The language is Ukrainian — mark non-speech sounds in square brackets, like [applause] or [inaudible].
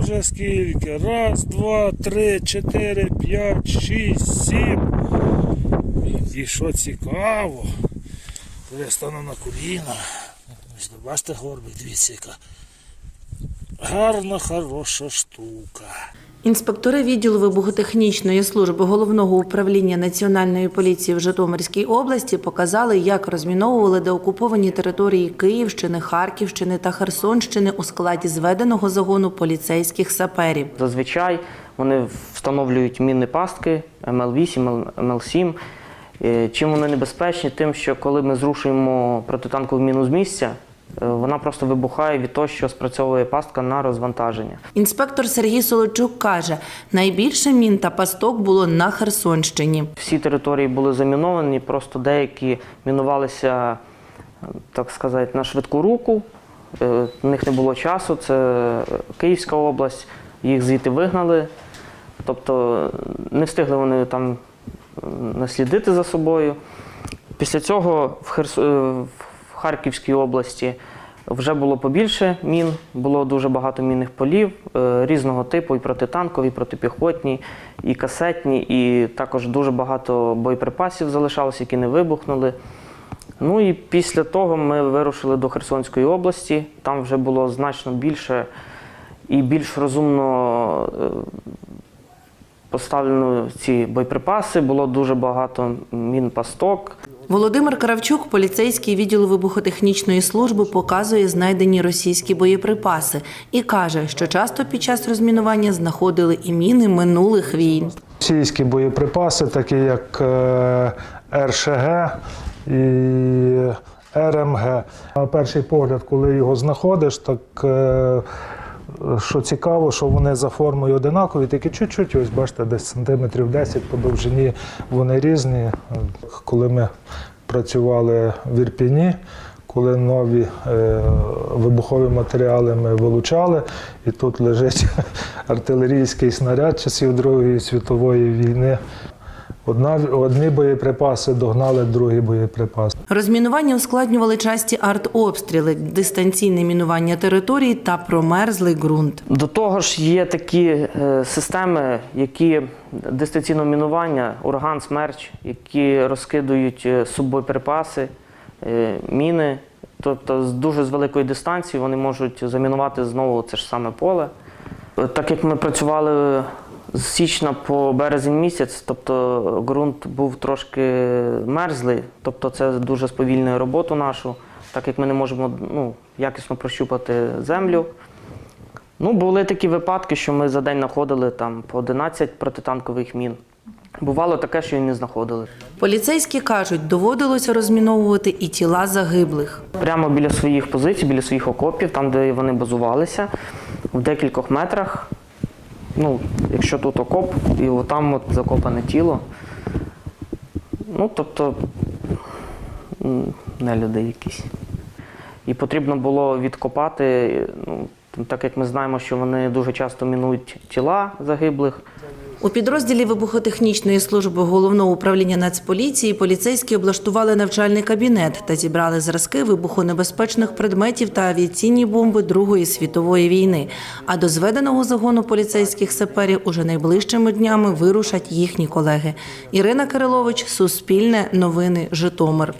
вже скільки? Раз, два, три, чотири, п'ять, шість, сім. І що цікаво, то я стану на коліна. Бачите горбик, дивіться яка. Гарна, хороша штука. Інспектори відділу вибухотехнічної служби головного управління Національної поліції в Житомирській області показали, як розміновували деокуповані території Київщини, Харківщини та Херсонщини у складі зведеного загону поліцейських саперів. Зазвичай вони встановлюють мінні пастки МЛ-8, МЛ-7. Е, Чим вони небезпечні? Тим, що коли ми зрушуємо протитанкову міну з місця, вона просто вибухає від того, що спрацьовує пастка на розвантаження. Інспектор Сергій Солочук каже, найбільше мін та пасток було на Херсонщині. Всі території були заміновані, просто деякі мінувалися, е, так сказати, на швидку руку. Е, У них не було часу. Це Київська область, їх звідти вигнали. Тобто е, не встигли вони там е, наслідити за собою. Після цього в, Херс... Харківській області вже було побільше мін, було дуже багато мінних полів е, різного типу, і протитанкові, і протипіхотні, і касетні, і також дуже багато боєприпасів залишалося, які не вибухнули. Ну і після того ми вирушили до Херсонської області. Там вже було значно більше і більш розумно е, поставлено ці боєприпаси, було дуже багато мін-пасток. Володимир Кравчук, поліцейський відділу вибухотехнічної служби, показує знайдені російські боєприпаси і каже, що часто під час розмінування знаходили і міни минулих війн. Російські боєприпаси, такі як е, РШГ і РМГ. На перший погляд, коли його знаходиш, так е, що цікаво, що вони за формою одинакові, такі чуть-чуть, ось бачите, десь сантиметрів 10 по довжині вони різні. Коли ми працювали в Ірпіні, коли нові е, вибухові матеріали ми вилучали, і тут лежить [laughs] артилерійський снаряд часів Другої світової війни. Одна, одні боєприпаси догнали другі боєприпаси. Розмінування ускладнювали часті артобстріли, дистанційне мінування територій та промерзлий ґрунт. До того ж, є такі е, системи, які дистанційного мінування, ураган, смерч, які розкидують е, суббоєприпаси, е, міни. Тобто з дуже з великої дистанції вони можуть замінувати знову це ж саме поле. Так як ми працювали з січня по березень місяць, тобто ґрунт був трошки мерзлий, тобто це дуже сповільнює роботу нашу, так як ми не можемо ну, якісно прощупати землю. Ну, були такі випадки, що ми за день знаходили там по 11 протитанкових мін. Бувало таке, що і не знаходили. Поліцейські кажуть, доводилося розміновувати і тіла загиблих. Прямо біля своїх позицій, біля своїх окопів, там, де вони базувалися, в декількох метрах. Ну, якщо тут окоп, і там от закопане тіло. Ну, тобто, не люди якісь. І потрібно було відкопати, ну, так як ми знаємо, що вони дуже часто мінують тіла загиблих. У підрозділі вибухотехнічної служби головного управління Нацполіції поліцейські облаштували навчальний кабінет та зібрали зразки вибухонебезпечних предметів та авіаційні бомби Другої світової війни. А до зведеного загону поліцейських саперів уже найближчими днями вирушать їхні колеги. Ірина Кирилович, Суспільне, Новини, Житомир.